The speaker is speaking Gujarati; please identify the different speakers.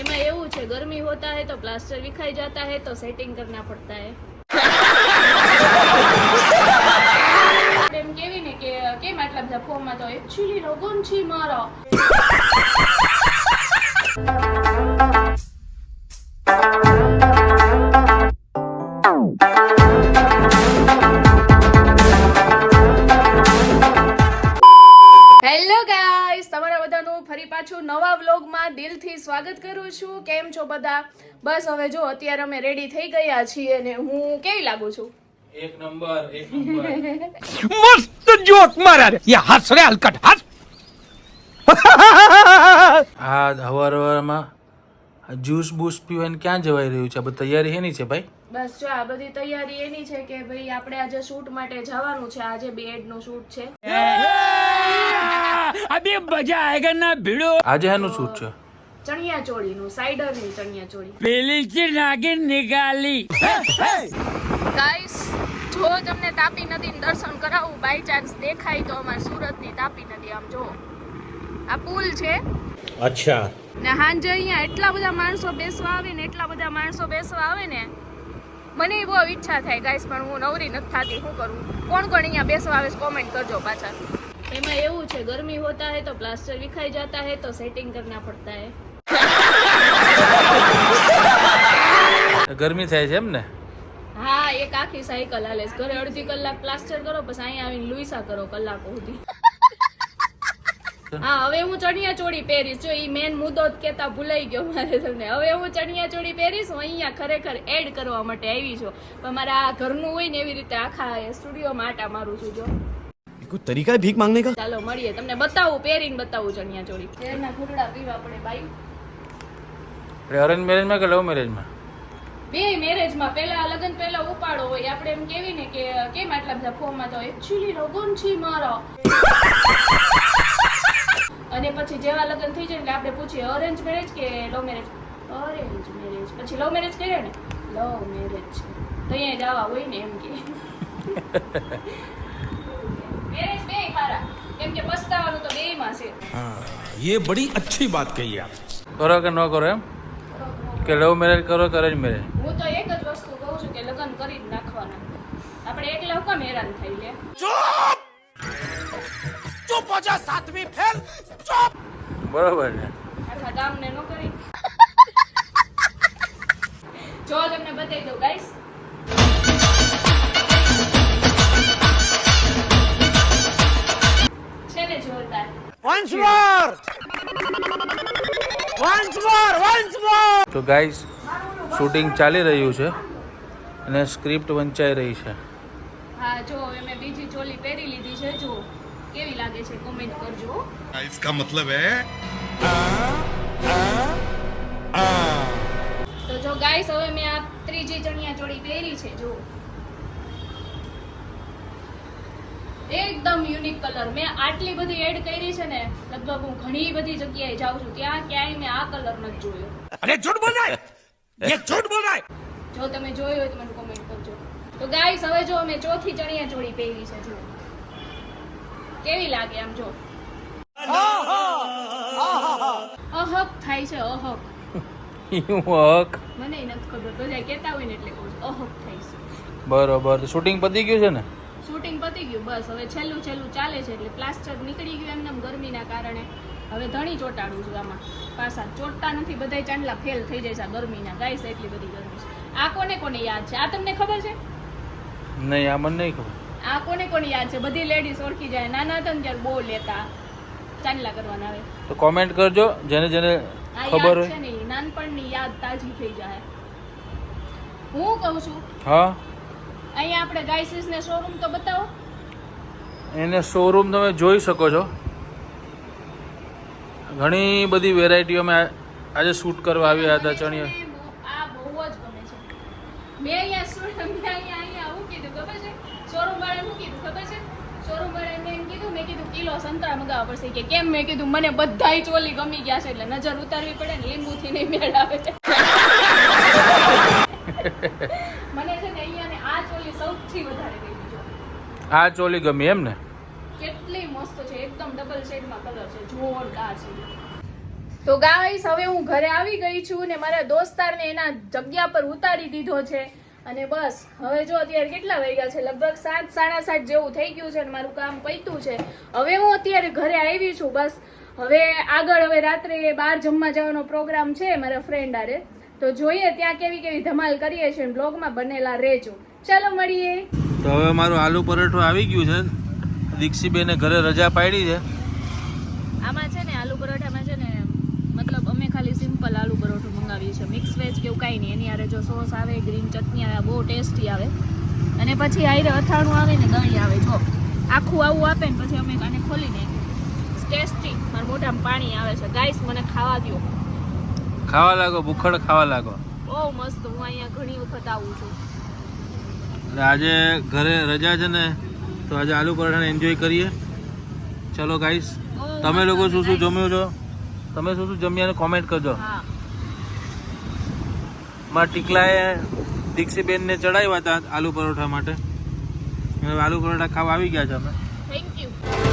Speaker 1: એમાં એવું છે, ગરમી હોતા હે તો પ્લાસ્ટર વિખાઈ જતા હે તો સેટિંગ કરના પડતા હે. એમ કેવી ને કે, કેમ આટલા બધા ફોર્મમાં તો એકચ્યુઅલી રોગોન છે મારો. નવા વ્લોગમાં દિલથી સ્વાગત કરું છું. કેમ છો બધા? બસ હવે જો અત્યારે અમે રેડી થઈ ગયા છીએ ને હું કેવી લાગુ છું?
Speaker 2: એક નંબર
Speaker 3: મસ્ત જોક મારા રે. યા હસ રે હલકટ હસ
Speaker 2: આ હવાર હવારમાં જ્યુસ બૂસ પીવાને ક્યાં જવાઈ રહ્યું છે? બધી તૈયારી એની છે ભાઈ?
Speaker 1: બસ જો આ બધી તૈયારી એની છે કે ભાઈ આપણે આજે શૂટ માટે જવાનું છે. આજે બેડનું શૂટ છે.
Speaker 3: अभी मजा आएगा ना भिड़ो
Speaker 2: આજે એનું શૂટ છે
Speaker 1: ચણિયા ચોળીનું સાઈડર ની ચણિયા ચોળી
Speaker 3: पहली से नागिन निकाली
Speaker 1: ગાઈસ જો તમને તાપી નદીનું દર્શન કરાવું બાય ચાન્સ દેખાય તો અમાર સુરતની તાપી નદી આમ જો આ પુલ છે
Speaker 4: अच्छा
Speaker 1: ને હાંજે અહીંયા એટલા બધા માણસો બેસવા આવે ને એટલા બધા માણસો બેસવા આવે ને મને બહુ ઈચ્છા થાય ગાઈસ પણ હું નવરી નથી થતી શું કરું કોણ કોણ અહીંયા બેસવા આવે કોમેન્ટ કરજો પાછા એમાં એવું છે ગરમી હોતા હે તો પ્લાસ્ટર વિખાઈ જતા હે તો સેટિંગ કરના પડતા હે.
Speaker 2: ગરમી થાય છે એમ ને?
Speaker 1: હા એક આખી સાયકલ હાલે ઘરે અડધી કલાક પ્લાસ્ટર કરો પછી અહીંયા આવીને લુઈસા કરો કલાકો સુધી. હા હવે હું ચણિયા ચોળી પહેરીશ. જો એ મેન મુદ્દો કેતા ભૂલાઈ ગયો મારે તમને. હવે હું ચણિયા ચોળી પહેરીશ હું અહીંયા ખરેખર એડ કરવા માટે આવી છું. પણ મારા આ ઘરનું હોય ને એવી રીતે આખા સ્ટુડિયો આટા મારું છું જો.
Speaker 4: कोई तरीका है भीख मांगने का
Speaker 1: ચાલો મળીએ તમને બતાવું પહેરીને બતાવું ચણિયા ચોળી શેરના ઘૂંટડા પીવા પડે બાઈ
Speaker 2: આપણે અરેન્જ મેરેજમાં કે લવ મેરેજમાં
Speaker 1: બે મેરેજમાં પેલા લગ્ન પહેલા ઉપાડો હોય આપણે એમ કેવી ને કે કેમ આટલા બધા ફોર્મમાં તો એકચ્યુઅલી લગ્ન છે મારા અને પછી જેવા લગ્ન થઈ જાય એટલે આપણે પૂછીએ અરેન્જ મેરેજ કે લવ મેરેજ અરેન્જ મેરેજ પછી લવ મેરેજ કર્યા ને લવ મેરેજ છે તો અહીંયા જવા હોય ને એમ કે મેરેજ બે મારા કેમ કે પસ્તાવાનું તો બેયમાં છે
Speaker 4: ये बड़ी अच्छी बात कही आप
Speaker 2: કરો કે ન કરો એમ કે લવ મેરેજ કરો કે અરેન્જ મેરેજ
Speaker 1: હું તો એક જ વસ્તુ કહું છું કે લગ્ન કરી જ નાખવાના આપણે એકલા હુકમ હેરાન થઈ લે
Speaker 4: चुप हो जा सातवीं फेल
Speaker 2: બરોબર છે
Speaker 1: આખા ગામને નો કરી જો તમને બતાવી દઉં ગાઈસ જોરદાર
Speaker 4: once more once more once more
Speaker 2: તો ગાઈસ શૂટિંગ ચાલી રહ્યું છે અને સ્ક્રિપ્ટ વંચાઈ રહી છે
Speaker 1: હા જો હવે મેં બીજી ચોલી પહેરી લીધી છે જો કેવી લાગે છે કોમેન્ટ કરજો
Speaker 5: इसका मतलब है
Speaker 1: તો જો ગાઈસ હવે મેં આ ત્રીજી ચણિયા ચોળી પહેરી છે જો એકદમ યુનિક કલર મેં આટલી બધી એડ કરી છે ને લગભગ હું ઘણી બધી જગ્યાએ જાઉં છું ત્યાં ક્યાંય મેં આ કલર નથી જોયો.
Speaker 4: અરે ઝૂઠ બોલાય! એ ઝૂઠ બોલાય!
Speaker 1: જો તમે જોયો હોય તો મને કોમેન્ટ કરજો. તો ગાઈસ હવે જો અમે ચોથી ચણિયા ચોળી પહેરી છે જો કેવી લાગે આમ જો. અહક થાય છે અહક.
Speaker 2: અહક?
Speaker 1: મને નથી ખબર બધા કહેતા હોય ને એટલે અહક થાય છે.
Speaker 2: બરોબર શૂટિંગ પતી ગયું છે ને?
Speaker 1: પતી ગયું બસ. હવે છેલ્લું છેલ્લું ચાલે છે એટલે પ્લાસ્ટર નીકળી ગયું એમને ગરમીના કારણે. હવે ધણી ચોટાડું છું આમાં. પાછા ચોટતા નથી બધા ચાંદલા ફેલ થઈ જાય છે ગરમીના. છે એટલી બધી ગરમી છે. આ કોને કોને યાદ છે? આ તમને ખબર છે?
Speaker 2: નહીં આ મને નહીં ખબર.
Speaker 1: આ કોને કોને યાદ છે? બધી લેડીઝ ઓળખી જાય. નાના હતા ને ત્યારે બહુ લેતા. ચાંદલા કરવાના આવે
Speaker 2: તો કોમેન્ટ કરજો જેને જેને ખબર હોય.
Speaker 1: ને નાનપણની યાદ તાજી થઈ જાય. હું કહું છું
Speaker 2: હા.
Speaker 1: અહીંયા આપણે ગાયસીસ ને શોરૂમ તો બતાવો.
Speaker 2: એને શોરૂમ તમે જોઈ શકો છો. ઘણી બધી વેરાયટીઓ અમે આજે શૂટ કરવા આવ્યા હતા ચણિયા
Speaker 1: કેમ? મેં કીધું મને બધાય ચોલી ગમી ગયા છે એટલે નજર ઉતારવી પડે ને લીંબુથી નહીં મેળ આવે છે મને છે ને અહીંયા આ ચોલી સૌથી વધારે ગમી
Speaker 2: આ ચોલી ગમી એમ ને?
Speaker 1: કેટલી મસ્ત છે એકદમ ડબલ શેડમાં કલર છે જોરદાર છે. તો ગાઈસ હવે હું ઘરે આવી ગઈ છું ને મારા દોસ્તારને એના જગ્યા પર ઉતારી દીધો છે. અને બસ હવે જો અત્યારે કેટલા વાગ્યા છે? લગભગ સાત સાડા સાત જેવું થઈ ગયું છે અને મારું કામ પૈતું છે. હવે હું અત્યારે ઘરે આવી છું બસ. હવે આગળ હવે રાત્રે બહાર જમવા જવાનો પ્રોગ્રામ છે મારા ફ્રેન્ડ આરે. તો જોઈએ ત્યાં કેવી કેવી ધમાલ કરીએ છીએ બ્લોગમાં બનેલા રહેજો. ચાલો મળીએ.
Speaker 2: તો હવે મારું આલુ પરોઠું આવી ગયું છે. દીક્ષીબેને ઘરે રજા પાડી છે.
Speaker 1: આમાં છે ને આલુ પરોઠામાં છે ને મતલબ અમે ખાલી સિમ્પલ આલુ પરોઠું મંગાવીએ છીએ. મિક્સ વેજ કે એવું કાંઈ નહીં. એની આરે જો સોસ આવે ગ્રીન ચટણી આવે બહુ ટેસ્ટી આવે. અને પછી આયરે અથાણું આવે ને દહીં આવે જો. આખું આવું આપે ને પછી અમે આને ખોલી નાખીએ. ટેસ્ટી મારા મોઢામાં પાણી આવે છે. ગાઈસ મને ખાવા દ્યો.
Speaker 2: ખાવા લાગો ભૂખડ ખાવા લાગો.
Speaker 1: બહુ મસ્ત. હું અહીંયા ઘણી વખત આવું છું.
Speaker 2: એટલે આજે ઘરે રજા છે ને તો આજે આલુ પરોઠાને એન્જોય કરીએ. ચલો ગાઈસ તમે લોકો શું શું જમ્યું છો? તમે શું શું જમ્યા કોમેન્ટ કરજો. મારા ટીકલાએ દીક્ષીબેનને ચડાવ્યા હતા આલુ પરોઠા માટે. હવે આલુ પરોઠા ખાવા આવી ગયા છે અમે.
Speaker 1: Thank you